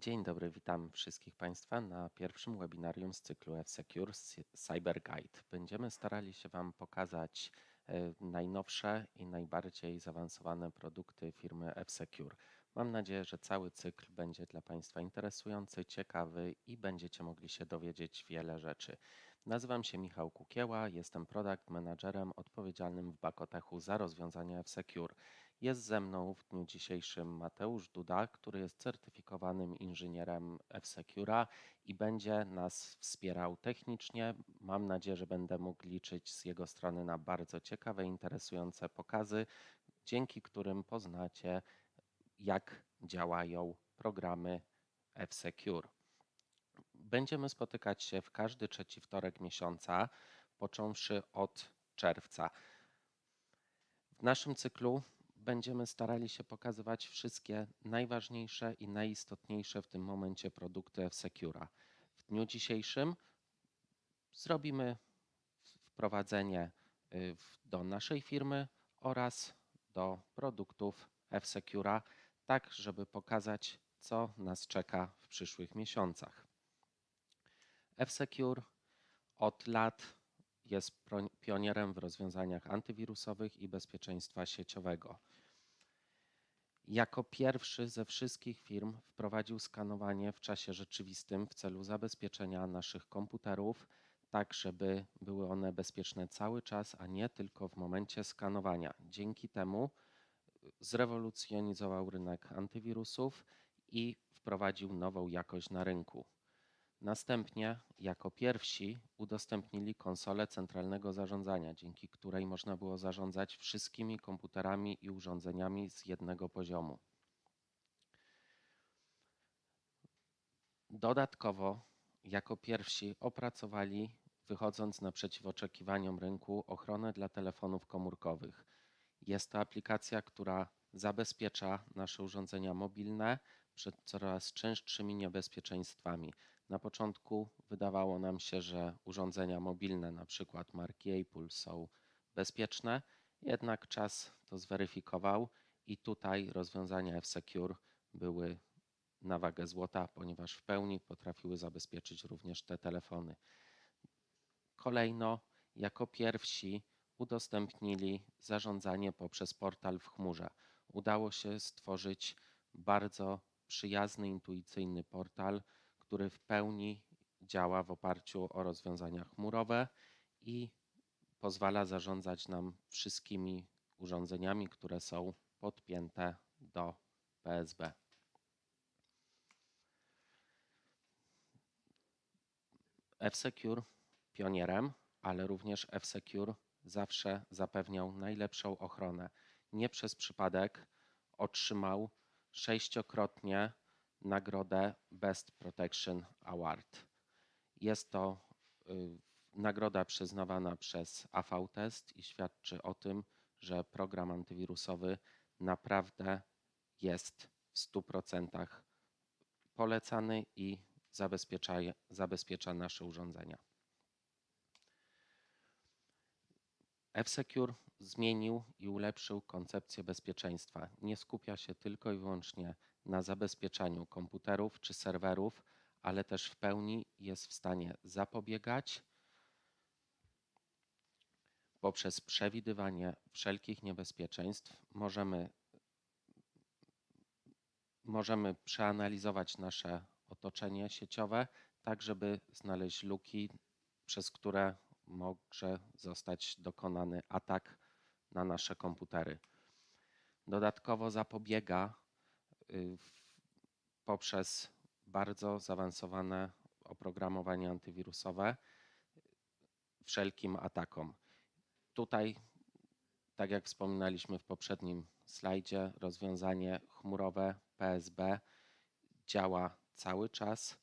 Dzień dobry, witam wszystkich Państwa na pierwszym webinarium z cyklu F-Secure Cyber Guide. Będziemy starali się Wam pokazać e, najnowsze i najbardziej zaawansowane produkty firmy F-Secure. Mam nadzieję, że cały cykl będzie dla Państwa interesujący, ciekawy i będziecie mogli się dowiedzieć wiele rzeczy. Nazywam się Michał Kukieła, jestem product managerem odpowiedzialnym w Bakotechu za rozwiązania F-Secure. Jest ze mną w dniu dzisiejszym Mateusz Duda, który jest certyfikowanym inżynierem F-Secura i będzie nas wspierał technicznie. Mam nadzieję, że będę mógł liczyć z jego strony na bardzo ciekawe, interesujące pokazy, dzięki którym poznacie, jak działają programy F-Secure. Będziemy spotykać się w każdy trzeci wtorek miesiąca, począwszy od czerwca. W naszym cyklu będziemy starali się pokazywać wszystkie najważniejsze i najistotniejsze w tym momencie produkty F-Secura. W dniu dzisiejszym zrobimy wprowadzenie y, do naszej firmy oraz do produktów F-Secura, tak żeby pokazać, co nas czeka w przyszłych miesiącach. F-Secure od lat jest pionierem w rozwiązaniach antywirusowych i bezpieczeństwa sieciowego. Jako pierwszy ze wszystkich firm wprowadził skanowanie w czasie rzeczywistym w celu zabezpieczenia naszych komputerów, tak żeby były one bezpieczne cały czas, a nie tylko w momencie skanowania. Dzięki temu zrewolucjonizował rynek antywirusów i wprowadził nową jakość na rynku. Następnie, jako pierwsi, udostępnili konsolę centralnego zarządzania, dzięki której można było zarządzać wszystkimi komputerami i urządzeniami z jednego poziomu. Dodatkowo, jako pierwsi opracowali, wychodząc naprzeciw oczekiwaniom rynku, ochronę dla telefonów komórkowych. Jest to aplikacja, która zabezpiecza nasze urządzenia mobilne przed coraz częstszymi niebezpieczeństwami. Na początku wydawało nam się, że urządzenia mobilne, na przykład marki Apple, są bezpieczne, jednak czas to zweryfikował i tutaj rozwiązania F-Secure były na wagę złota, ponieważ w pełni potrafiły zabezpieczyć również te telefony. Kolejno, jako pierwsi udostępnili zarządzanie poprzez portal w chmurze. Udało się stworzyć bardzo przyjazny, intuicyjny portal, który w pełni działa w oparciu o rozwiązania chmurowe i pozwala zarządzać nam wszystkimi urządzeniami, które są podpięte do PSB. F-Secure pionierem, ale również F-Secure zawsze zapewniał najlepszą ochronę. Nie przez przypadek otrzymał sześciokrotnie nagrodę Best Protection Award. Jest to y, nagroda przyznawana przez AV-Test i świadczy o tym, że program antywirusowy naprawdę jest w 100% polecany i zabezpiecza, zabezpiecza nasze urządzenia. F-Secure zmienił i ulepszył koncepcję bezpieczeństwa. Nie skupia się tylko i wyłącznie na zabezpieczaniu komputerów czy serwerów, ale też w pełni jest w stanie zapobiegać poprzez przewidywanie wszelkich niebezpieczeństw. Możemy, możemy przeanalizować nasze otoczenie sieciowe, tak żeby znaleźć luki, przez które może zostać dokonany atak na nasze komputery. Dodatkowo zapobiega poprzez bardzo zaawansowane oprogramowanie antywirusowe wszelkim atakom. Tutaj, tak jak wspominaliśmy w poprzednim slajdzie, rozwiązanie chmurowe PSB działa cały czas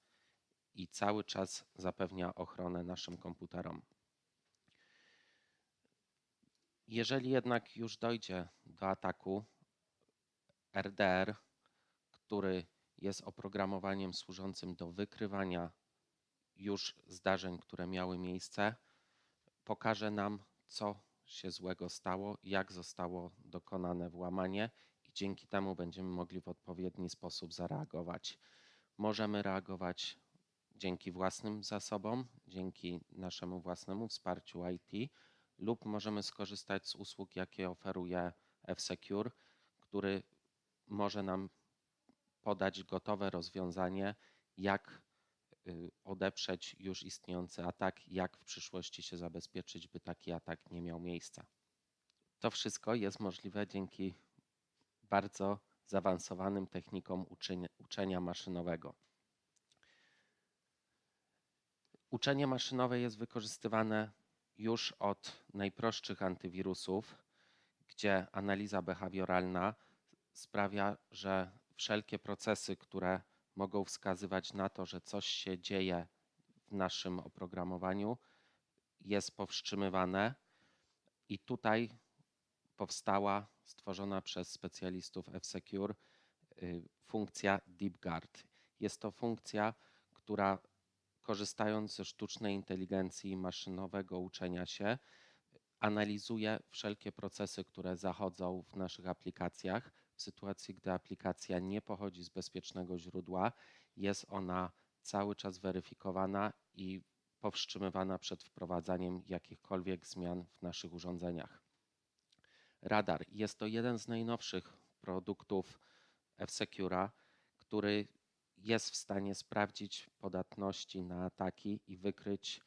i cały czas zapewnia ochronę naszym komputerom. Jeżeli jednak już dojdzie do ataku, RDR, który jest oprogramowaniem służącym do wykrywania już zdarzeń, które miały miejsce, pokaże nam, co się złego stało, jak zostało dokonane włamanie i dzięki temu będziemy mogli w odpowiedni sposób zareagować. Możemy reagować dzięki własnym zasobom, dzięki naszemu własnemu wsparciu IT, lub możemy skorzystać z usług, jakie oferuje F-Secure, który może nam podać gotowe rozwiązanie, jak y, odeprzeć już istniejący atak, jak w przyszłości się zabezpieczyć, by taki atak nie miał miejsca. To wszystko jest możliwe dzięki bardzo zaawansowanym technikom uczenia, uczenia maszynowego. Uczenie maszynowe jest wykorzystywane już od najprostszych antywirusów, gdzie analiza behawioralna sprawia, że wszelkie procesy, które mogą wskazywać na to, że coś się dzieje w naszym oprogramowaniu, jest powstrzymywane. I tutaj powstała, stworzona przez specjalistów F-Secure, y, funkcja DeepGuard. Jest to funkcja, która korzystając ze sztucznej inteligencji i maszynowego uczenia się, analizuje wszelkie procesy, które zachodzą w naszych aplikacjach. W sytuacji, gdy aplikacja nie pochodzi z bezpiecznego źródła, jest ona cały czas weryfikowana i powstrzymywana przed wprowadzaniem jakichkolwiek zmian w naszych urządzeniach. Radar jest to jeden z najnowszych produktów F-Secura, który jest w stanie sprawdzić podatności na ataki i wykryć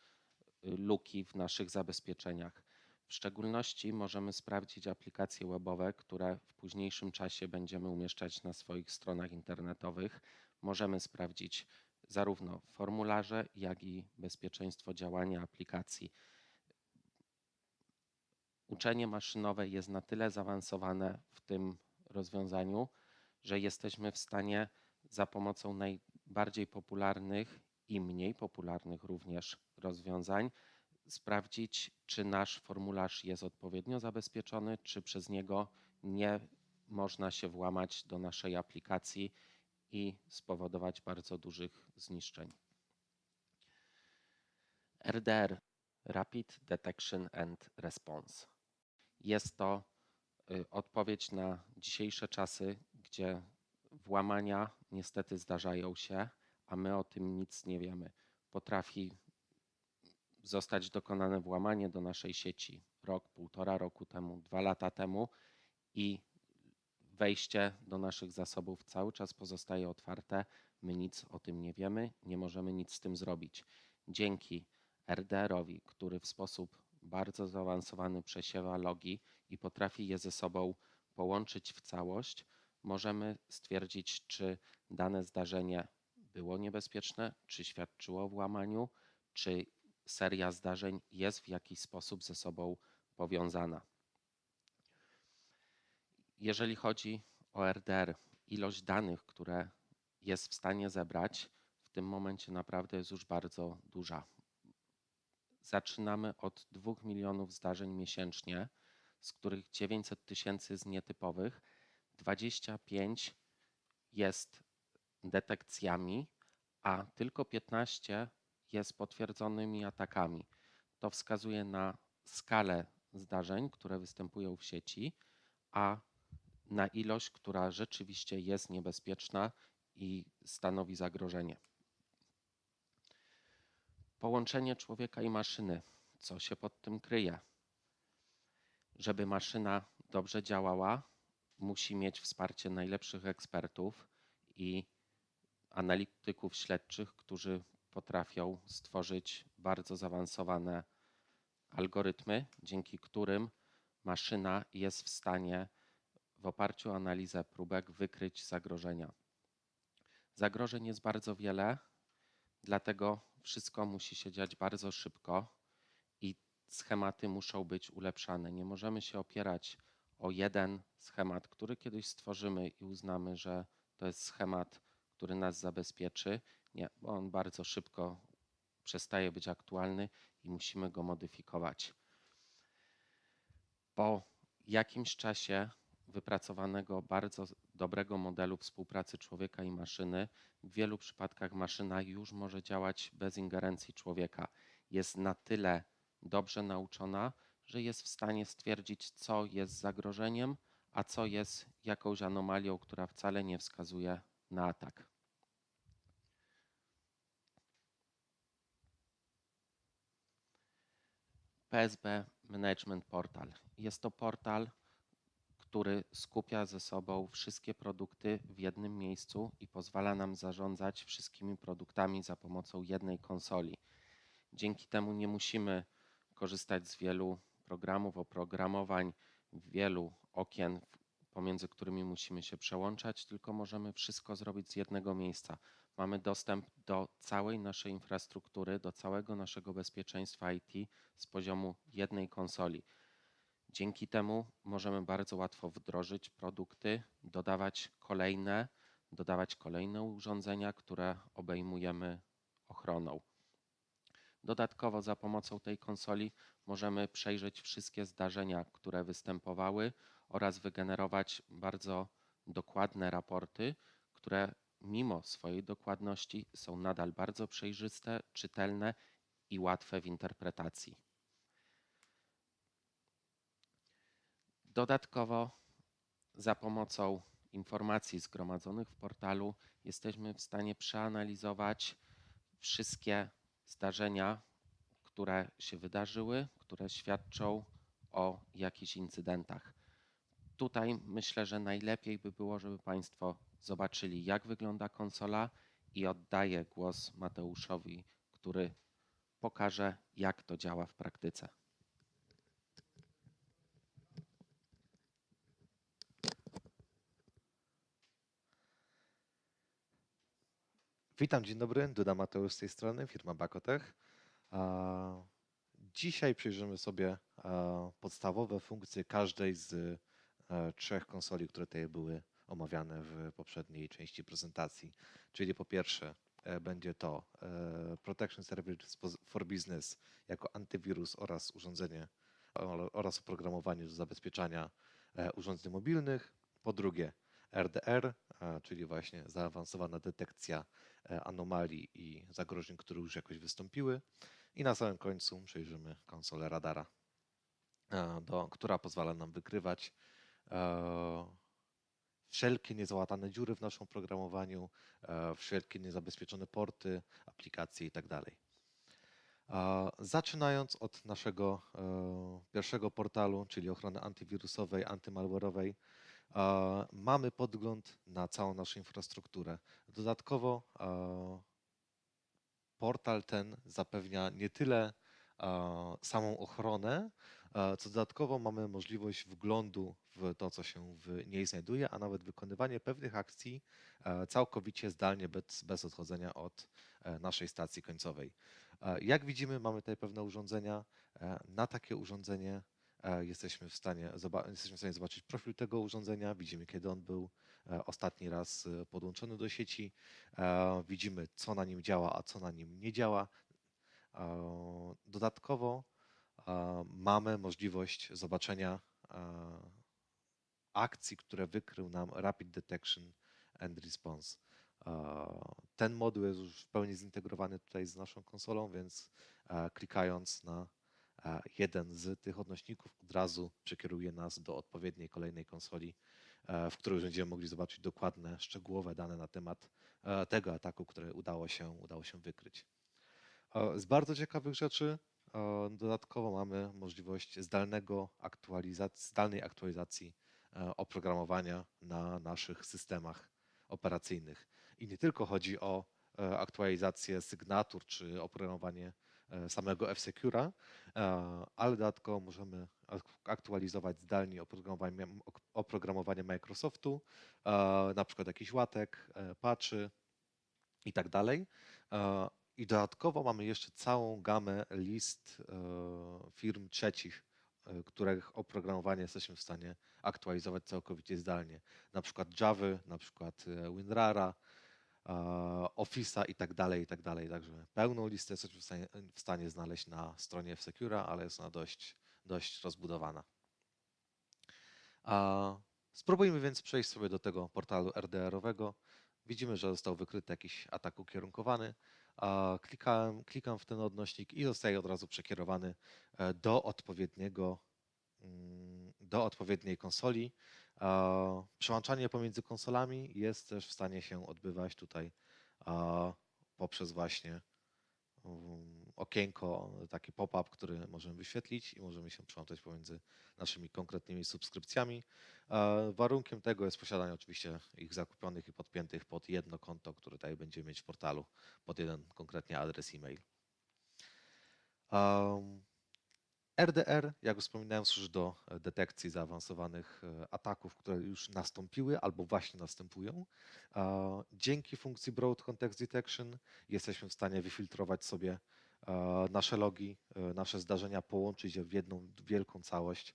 y, luki w naszych zabezpieczeniach. W szczególności możemy sprawdzić aplikacje webowe, które w późniejszym czasie będziemy umieszczać na swoich stronach internetowych. Możemy sprawdzić zarówno formularze, jak i bezpieczeństwo działania aplikacji. Uczenie maszynowe jest na tyle zaawansowane w tym rozwiązaniu, że jesteśmy w stanie za pomocą najbardziej popularnych i mniej popularnych również rozwiązań sprawdzić, czy nasz formularz jest odpowiednio zabezpieczony, czy przez niego nie można się włamać do naszej aplikacji i spowodować bardzo dużych zniszczeń. RDR Rapid Detection and Response. Jest to y, odpowiedź na dzisiejsze czasy, gdzie włamania niestety zdarzają się, a my o tym nic nie wiemy. Potrafi zostać dokonane włamanie do naszej sieci rok, półtora roku temu, dwa lata temu i wejście do naszych zasobów cały czas pozostaje otwarte. My nic o tym nie wiemy, nie możemy nic z tym zrobić. Dzięki RDR-owi, który w sposób bardzo zaawansowany przesiewa logi i potrafi je ze sobą połączyć w całość, możemy stwierdzić, czy dane zdarzenie było niebezpieczne, czy świadczyło o włamaniu, czy seria zdarzeń jest w jakiś sposób ze sobą powiązana. Jeżeli chodzi o RDR, ilość danych, które jest w stanie zebrać, w tym momencie naprawdę jest już bardzo duża. Zaczynamy od 2 milionów zdarzeń miesięcznie, z których 900 tysięcy jest nietypowych, 25 jest detekcjami, a tylko 15 jest potwierdzonymi atakami. To wskazuje na skalę zdarzeń, które występują w sieci, a na ilość, która rzeczywiście jest niebezpieczna i stanowi zagrożenie. Połączenie człowieka i maszyny. Co się pod tym kryje? Żeby maszyna dobrze działała, musi mieć wsparcie najlepszych ekspertów i analityków śledczych, którzy potrafią stworzyć bardzo zaawansowane algorytmy, dzięki którym maszyna jest w stanie w oparciu o analizę próbek wykryć zagrożenia. Zagrożeń jest bardzo wiele, dlatego wszystko musi się dziać bardzo szybko i schematy muszą być ulepszane. Nie możemy się opierać o jeden schemat, który kiedyś stworzymy i uznamy, że to jest schemat, który nas zabezpieczy. Nie, bo on bardzo szybko przestaje być aktualny i musimy go modyfikować. Po jakimś czasie wypracowanego bardzo dobrego modelu współpracy człowieka i maszyny, w wielu przypadkach maszyna już może działać bez ingerencji człowieka. Jest na tyle dobrze nauczona, że jest w stanie stwierdzić, co jest zagrożeniem, a co jest jakąś anomalią, która wcale nie wskazuje na atak. PSB Management Portal. Jest to portal, który skupia ze sobą wszystkie produkty w jednym miejscu i pozwala nam zarządzać wszystkimi produktami za pomocą jednej konsoli. Dzięki temu nie musimy korzystać z wielu programów, oprogramowań, wielu okien, pomiędzy którymi musimy się przełączać, tylko możemy wszystko zrobić z jednego miejsca. Mamy dostęp do całej naszej infrastruktury, do całego naszego bezpieczeństwa IT z poziomu jednej konsoli. Dzięki temu możemy bardzo łatwo wdrożyć produkty, dodawać kolejne, dodawać kolejne urządzenia, które obejmujemy ochroną. Dodatkowo za pomocą tej konsoli możemy przejrzeć wszystkie zdarzenia, które występowały oraz wygenerować bardzo dokładne raporty, które mimo swojej dokładności są nadal bardzo przejrzyste, czytelne i łatwe w interpretacji. Dodatkowo za pomocą informacji zgromadzonych w portalu jesteśmy w stanie przeanalizować wszystkie zdarzenia, które się wydarzyły, które świadczą o jakichś incydentach. Tutaj myślę, że najlepiej by było, żeby Państwo zobaczyli, jak wygląda konsola i oddaję głos Mateuszowi, który pokaże, jak to działa w praktyce. Witam, dzień dobry. Duda Mateusz z tej strony, firma Bakotech. Dzisiaj przyjrzymy sobie podstawowe funkcje każdej z e, trzech konsoli, które tutaj były omawiane w poprzedniej części prezentacji. Czyli po pierwsze e, będzie to e, Protection Service for Business jako antywirus oraz urządzenie oraz oprogramowanie do zabezpieczania e, urządzeń mobilnych. Po drugie RDR, czyli właśnie zaawansowana detekcja anomalii i zagrożeń, które już jakoś wystąpiły. I na samym końcu przejrzymy konsolę radara, do, która pozwala nam wykrywać wszelkie niezałatane dziury w naszym oprogramowaniu, e, wszelkie niezabezpieczone porty, aplikacje itd. A Zaczynając od naszego e, pierwszego portalu, czyli ochrony antywirusowej, antymalware'owej, mamy podgląd na całą naszą infrastrukturę. Dodatkowo portal ten zapewnia nie tyle samą ochronę, co dodatkowo mamy możliwość wglądu w to, co się w niej znajduje, a nawet wykonywanie pewnych akcji e, całkowicie zdalnie, bez, bez odchodzenia od e, naszej stacji końcowej. E, Jak widzimy, mamy tutaj pewne urządzenia. Na takie urządzenie jesteśmy w stanie, jesteśmy w stanie zobaczyć profil tego urządzenia, widzimy kiedy on był ostatni raz podłączony do sieci, Widzimy, co na nim działa, a co na nim nie działa. Dodatkowo mamy możliwość zobaczenia akcji, które wykrył nam Rapid Detection and Response. Ten moduł jest już w pełni zintegrowany tutaj z naszą konsolą, więc klikając na jeden z tych odnośników od razu przekieruje nas do odpowiedniej kolejnej konsoli, w której będziemy mogli zobaczyć dokładne, szczegółowe dane na temat tego ataku, który udało się, udało się wykryć. Z bardzo ciekawych rzeczy dodatkowo mamy możliwość zdalnego aktualizacji, zdalnej aktualizacji e, oprogramowania na naszych systemach operacyjnych. I nie tylko chodzi o e, aktualizację sygnatur czy oprogramowanie e, samego F-Secura, e, ale dodatkowo możemy ak- aktualizować zdalnie oprogramowanie, oprogramowanie Microsoftu, e, na przykład jakiś łatek, e, patchy i tak dalej. I dodatkowo mamy jeszcze całą gamę list e, firm trzecich, e, których oprogramowanie jesteśmy w stanie aktualizować całkowicie zdalnie. Na przykład Java, na przykład e, WinRara, Office'a i tak dalej, i tak dalej. Także pełną listę jesteśmy w stanie, znaleźć na stronie F-Secura, ale jest ona dość, dość rozbudowana. Spróbujmy więc przejść sobie do tego portalu RDR-owego. Widzimy, że został wykryty jakiś atak ukierunkowany. Klikam, klikam w ten odnośnik i zostaje od razu przekierowany e, do odpowiedniego, mm, do odpowiedniej konsoli. Przełączanie pomiędzy konsolami jest też w stanie się odbywać tutaj poprzez właśnie um, okienko, taki pop-up, który możemy wyświetlić i możemy się przełączać pomiędzy naszymi konkretnymi subskrypcjami. Warunkiem tego jest posiadanie oczywiście ich zakupionych i podpiętych pod jedno konto, które tutaj będziemy mieć w portalu, pod jeden konkretnie adres e-mail. RDR, jak wspominałem, służy do detekcji zaawansowanych e, ataków, które już nastąpiły albo właśnie następują. Dzięki funkcji Broad Context Detection jesteśmy w stanie wyfiltrować sobie nasze logi, e, nasze zdarzenia, połączyć je w jedną wielką całość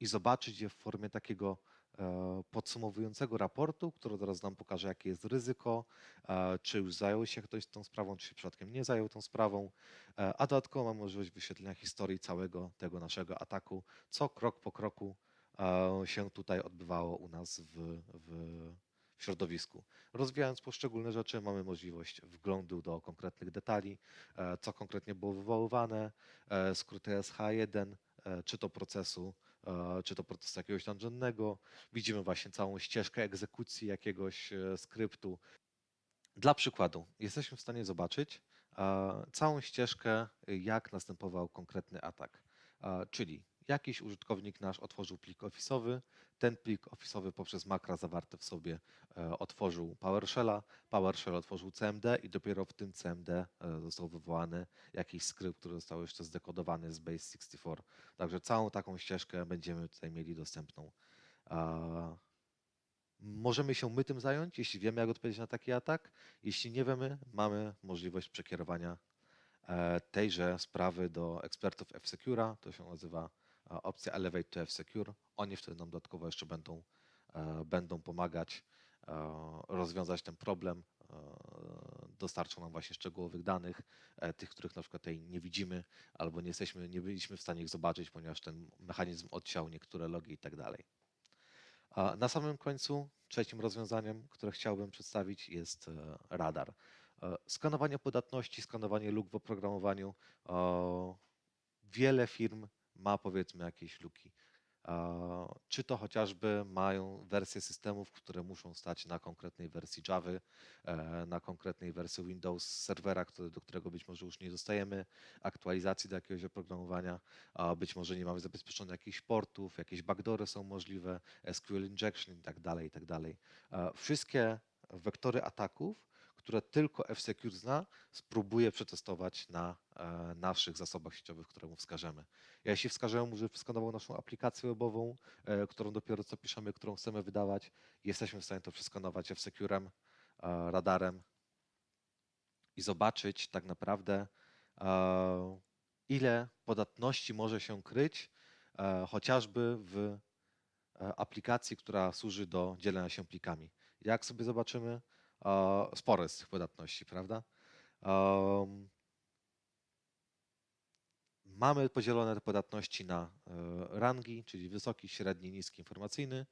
i zobaczyć je w formie takiego e, podsumowującego raportu, który zaraz nam pokaże, jakie jest ryzyko, e, czy już zajął się ktoś tą sprawą, czy się przypadkiem nie zajął tą sprawą, e, a dodatkowo mamy możliwość wyświetlenia historii całego tego naszego ataku, co krok po kroku e, się tutaj odbywało u nas w, w, w środowisku. Rozwijając poszczególne rzeczy, mamy możliwość wglądu do konkretnych detali, e, co konkretnie było wywoływane, e, skróty SH1, e, czy to procesu, czy to procesu jakiegoś dungeonnego. Widzimy właśnie całą ścieżkę egzekucji jakiegoś skryptu. Dla przykładu, jesteśmy w stanie zobaczyć całą ścieżkę, jak następował konkretny atak. Czyli jakiś użytkownik nasz otworzył plik ofisowy, ten plik ofisowy poprzez makra zawarte w sobie e, otworzył PowerShella, PowerShell otworzył CMD i dopiero w tym CMD e, został wywołany jakiś skrypt, który został jeszcze zdekodowany z Base64. Także całą taką ścieżkę będziemy tutaj mieli dostępną. Możemy się my tym zająć, jeśli wiemy, jak odpowiedzieć na taki atak. Jeśli nie wiemy, mamy możliwość przekierowania e, tejże sprawy do ekspertów F-Secura. To się nazywa opcja Elevate to F-Secure. Oni wtedy nam dodatkowo jeszcze będą, e, będą pomagać e, rozwiązać ten problem. e, Dostarczą nam właśnie szczegółowych danych, e, tych, których na przykład tutaj nie widzimy, albo nie jesteśmy, nie byliśmy w stanie ich zobaczyć, ponieważ ten mechanizm odciął niektóre logi i tak dalej. Na samym końcu, trzecim rozwiązaniem, które chciałbym przedstawić, jest e, radar. E, Skanowanie podatności, skanowanie luk w oprogramowaniu. E, Wiele firm ma powiedzmy jakieś luki. Czy to chociażby mają wersje systemów, które muszą stać na konkretnej wersji Java, e, na konkretnej wersji Windows serwera, do którego być może już nie dostajemy aktualizacji do jakiegoś oprogramowania, być może nie mamy zabezpieczonych jakichś portów, jakieś backdoory są możliwe, SQL injection i tak dalej, i tak dalej. E, Wszystkie wektory ataków, które tylko F-Secure zna, spróbuję przetestować na e, naszych zasobach sieciowych, które mu wskażemy. Ja jeśli wskażemy mu, że skanował naszą aplikację webową, e, którą dopiero co piszemy, którą chcemy wydawać, jesteśmy w stanie to przeskanować F-Securem, e, radarem i zobaczyć tak naprawdę, ile podatności może się kryć chociażby w aplikacji, która służy do dzielenia się plikami. Jak sobie zobaczymy, spore jest tych podatności, prawda? Mamy podzielone te podatności na e, rangi, czyli wysoki, średni, niski, informacyjny,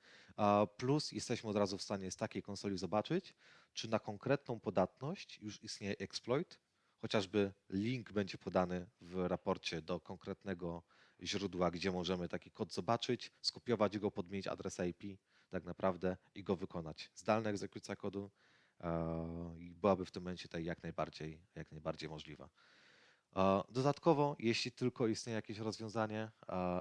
plus jesteśmy od razu w stanie z takiej konsoli zobaczyć, czy na konkretną podatność już istnieje exploit, chociażby link będzie podany w raporcie do konkretnego źródła, gdzie możemy taki kod zobaczyć, skopiować go, podmienić adres IP tak naprawdę i go wykonać. Zdalna egzekucja kodu i byłaby w tym momencie tutaj jak najbardziej, jak najbardziej możliwa. Dodatkowo, jeśli tylko istnieje jakieś rozwiązanie,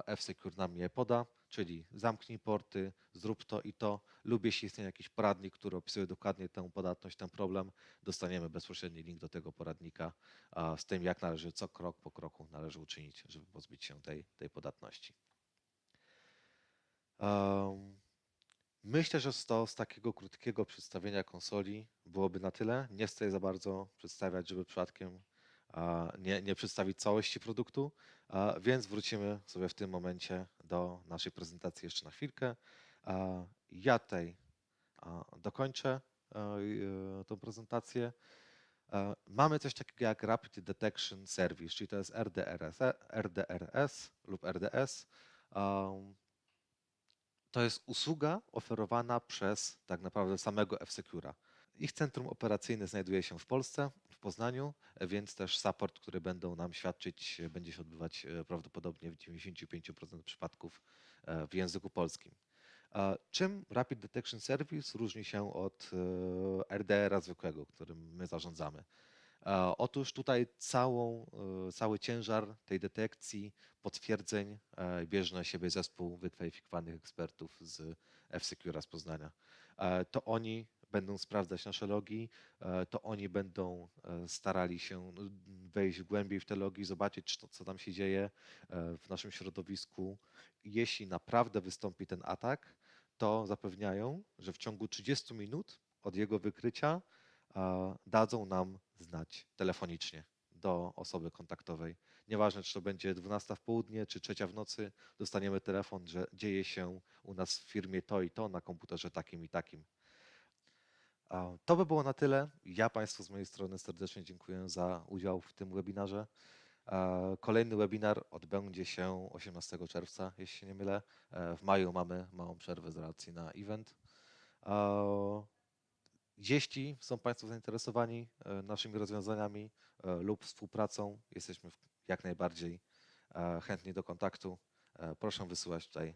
F-Secure nam je poda, czyli zamknij porty, zrób to i to, lub jeśli istnieje jakiś poradnik, który opisuje dokładnie tę podatność, ten problem, dostaniemy bezpośredni link do tego poradnika z tym, jak należy, co krok po kroku należy uczynić, żeby pozbyć się tej, tej podatności. Em, Myślę, że to z takiego krótkiego przedstawienia konsoli byłoby na tyle. Nie chcę za bardzo przedstawiać, żeby przypadkiem nie, nie przedstawić całości produktu, więc wrócimy sobie w tym momencie do naszej prezentacji jeszcze na chwilkę. Ja a, dokończę i, e, tą prezentację. E, Mamy coś takiego jak Rapid Detection Service, czyli to jest RDRS, RDRS lub RDS. To jest usługa oferowana przez tak naprawdę samego F-Secura. Ich centrum operacyjne znajduje się w Polsce, w Poznaniu, więc też support, który będą nam świadczyć, będzie się odbywać e, prawdopodobnie w 95% przypadków e, w języku polskim. Czym Rapid Detection Service różni się od e, RDR-a zwykłego, którym my zarządzamy? E, Otóż tutaj całą, e, cały ciężar tej detekcji, potwierdzeń e, bierze na siebie zespół wykwalifikowanych ekspertów z F-Secura z Poznania. To oni będą sprawdzać nasze logi, to oni będą starali się no, wejść głębiej w te logi, zobaczyć, co tam się dzieje w naszym środowisku. Jeśli naprawdę wystąpi ten atak, to zapewniają, że w ciągu 30 minut od jego wykrycia dadzą nam znać telefonicznie do osoby kontaktowej. Nieważne, czy to będzie 12 w południe, czy trzecia w nocy, dostaniemy telefon, że dzieje się u nas w firmie to i to na komputerze takim i takim. To by było na tyle. Ja Państwu z mojej strony serdecznie dziękuję za udział w tym webinarze. Kolejny webinar odbędzie się 18 czerwca, jeśli się nie mylę. E, W maju mamy małą przerwę z racji na event. Jeśli są Państwo zainteresowani e, naszymi rozwiązaniami e, lub współpracą, jesteśmy jak najbardziej e, chętni do kontaktu. Proszę wysyłać tutaj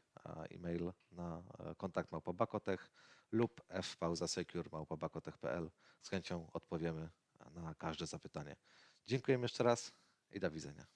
e-mail na kontakt małpa.bakotech lub fpauzasecure.małpa.bakotech.pl. Z chęcią odpowiemy na każde zapytanie. Dziękujemy jeszcze raz i do widzenia.